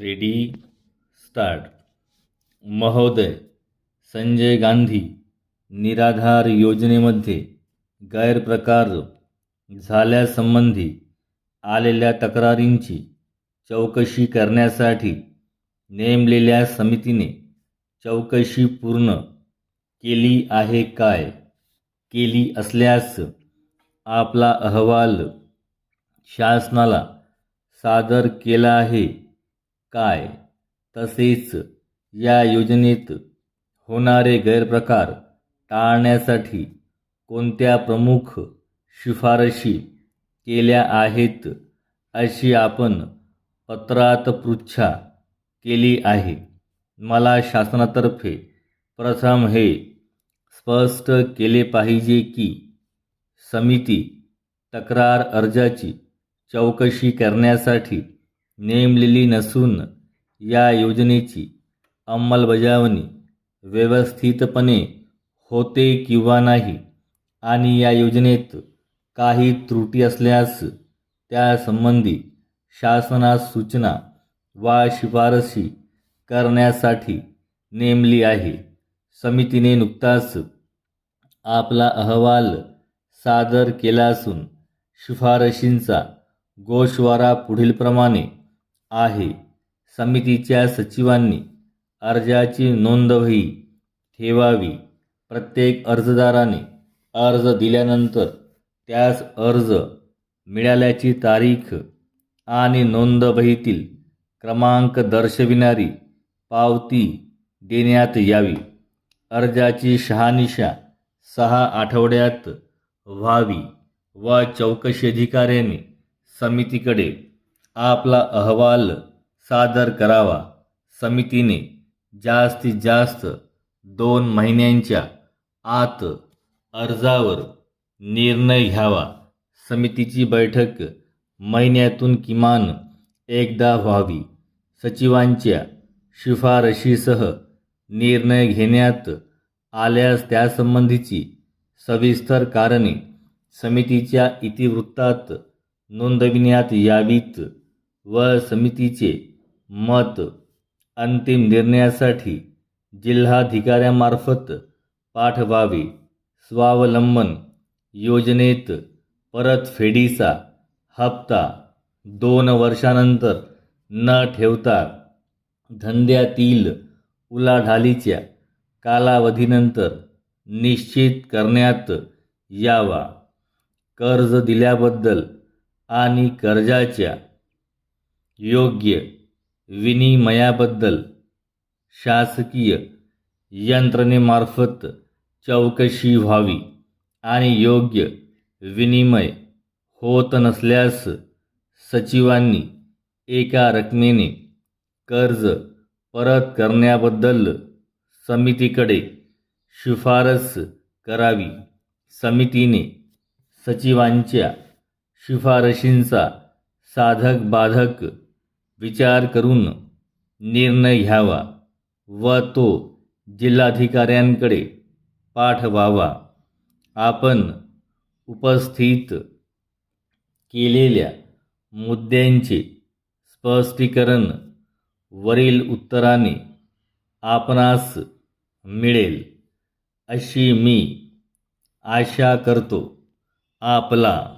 Ready start. महोदय संजय गांधी निराधार योजनेमध्ये गैरप्रकार झाल्यासंबंधी आलेल्या तक्रारींची चौकशी करण्यासाठी नेमलेल्या समितीने चौकशी पूर्ण केली आहे काय? केली असल्यास आपला अहवाल शासनाला सादर केला आहे काय तसेच या योजनेत होणारे गैरप्रकार टाळण्यासाठी कोणत्या प्रमुख शिफारशी केल्या आहेत अशी आपण पत्रात पृच्छा केली आहे. मला शासनातर्फे प्रथम हे स्पष्ट केले पाहिजे की समिती तक्रार अर्जाची चौकशी करण्यासाठी नेमलेली नसून या योजनेची अंमलबजावणी व्यवस्थितपणे होते किंवा नाही आणि या योजनेत काही त्रुटी असल्यास त्यासंबंधी शासनास सूचना वा शिफारसी करण्यासाठी नेमली आहे. समितीने नुकताच आपला अहवाल सादर केला असून शिफारशींचा गोषवारा पुढीलप्रमाणे आहे. समितीच्या सचिवांनी अर्जाची नोंदवही ठेवावी. प्रत्येक अर्जदाराने अर्ज दिल्यानंतर त्यास अर्ज मिळाल्याची तारीख आणि नोंदवहीतील क्रमांक दर्शविणारी पावती देण्यात यावी. अर्जाची शहानिशा सहा आठवड्यात व्हावी व चौकशी अधिकाऱ्याने समितीकडे आपला अहवाल सादर करावा. समितीने जास्तीत जास्त दोन महिन्यांच्या आत अर्जावर निर्णय घ्यावा. समितीची बैठक महिन्यातून किमान एकदा व्हावी. सचिवांच्या शिफारशीसह निर्णय घेण्यात आल्यास त्यासंबंधीची सविस्तर कारणे समितीच्या इतिवृत्तात नोंदविण्यात यावीत. व समितीचे मत अंतिम निर्णयासाठी जिल्हाधिकाऱ्यामार्फत पाठवावे. स्वावलंबन योजनेत परतफेडीचा हप्ता दोन वर्षानंतर न ठेवता धंद्यातील उलाढालीच्या कालावधीनंतर निश्चित करण्यात यावा. कर्ज दिल्याबद्दल आणि कर्जाच्या योग्य विनिमयाबद्दल शासकीय यंत्रणेमार्फत चौकशी व्हावी आणि योग्य विनिमय होत नसल्यास सचिवांनी एका रकमेने कर्ज परत करण्याबद्दल समितीकडे शिफारस करावी. समितीने सचिवांच्या शिफारशींचा साधक बाधक विचार करून निर्णय घ्यावा व तो जिल्हाधिकाऱ्यांकडे पाठवावा. आपण उपस्थित केलेल्या मुद्द्यांचे स्पष्टीकरण वरील उत्तराने आपणास मिळेल अशी मी आशा करतो. आपला